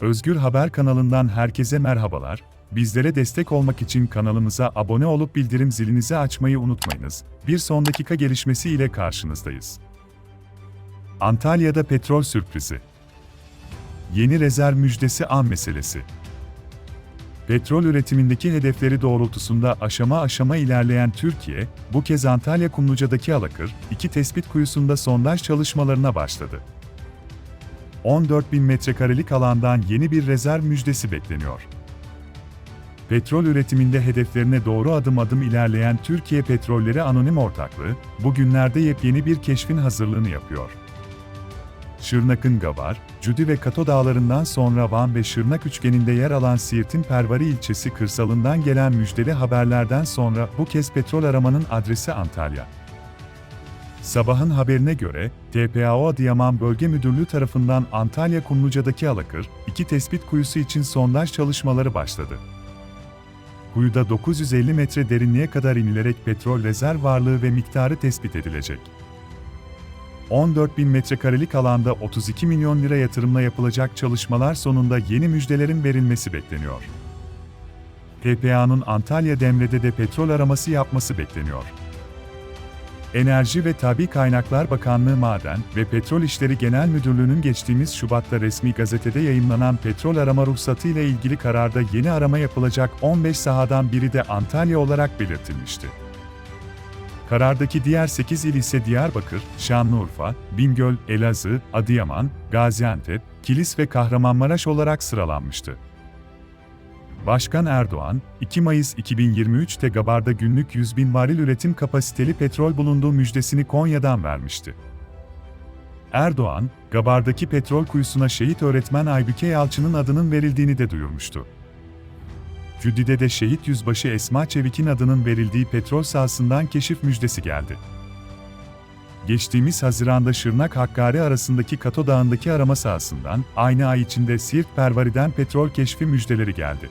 Özgür Haber kanalından herkese merhabalar. Bizlere destek olmak için kanalımıza abone olup bildirim zilinizi açmayı unutmayınız. Bir son dakika gelişmesi ile karşınızdayız. Antalya'da petrol sürprizi. Yeni rezerv müjdesi an meselesi. Petrol üretimindeki hedefleri doğrultusunda aşama aşama ilerleyen Türkiye, bu kez Antalya Kumluca'daki Alakır, iki tespit kuyusunda sondaj çalışmalarına başladı. 14 bin metrekarelik alandan yeni bir rezerv müjdesi bekleniyor. Petrol üretiminde hedeflerine doğru adım adım ilerleyen Türkiye Petrolleri Anonim Ortaklığı, bugünlerde yepyeni bir keşfin hazırlığını yapıyor. Şırnak'ın Gavar, Cüdü ve Kato dağlarından sonra Van ve Şırnak üçgeninde yer alan Siirt'in Pervari ilçesi kırsalından gelen müjdeli haberlerden sonra bu kez petrol aramanın adresi Antalya. Sabahın haberine göre, TPAO Adıyaman Bölge Müdürlüğü tarafından Antalya Kumluca'daki Alakır, iki tespit kuyusu için sondaj çalışmaları başladı. Kuyuda 950 metre derinliğe kadar inilerek petrol rezerv varlığı ve miktarı tespit edilecek. 14 bin metrekarelik alanda 32 milyon lira yatırımla yapılacak çalışmalar sonunda yeni müjdelerin verilmesi bekleniyor. TPA'nın Antalya Demre'de de petrol araması yapması bekleniyor. Enerji ve Tabi Kaynaklar Bakanlığı Maden ve Petrol İşleri Genel Müdürlüğü'nün geçtiğimiz Şubat'ta resmi gazetede yayımlanan petrol arama ruhsatı ile ilgili kararda yeni arama yapılacak 15 sahadan biri de Antalya olarak belirtilmişti. Karardaki diğer 8 il ise Diyarbakır, Şanlıurfa, Bingöl, Elazığ, Adıyaman, Gaziantep, Kilis ve Kahramanmaraş olarak sıralanmıştı. Başkan Erdoğan, 2 Mayıs 2023'te Gabar'da günlük 100 bin varil üretim kapasiteli petrol bulunduğu müjdesini Konya'dan vermişti. Erdoğan, Gabar'daki petrol kuyusuna şehit öğretmen Aybüke Yalçın'ın adının verildiğini de duyurmuştu. Cüdi'de de şehit yüzbaşı Esma Çevik'in adının verildiği petrol sahasından keşif müjdesi geldi. Geçtiğimiz Haziran'da Şırnak Hakkari arasındaki Kato Dağı'ndaki arama sahasından, aynı ay içinde Siirt Pervari'den petrol keşfi müjdeleri geldi.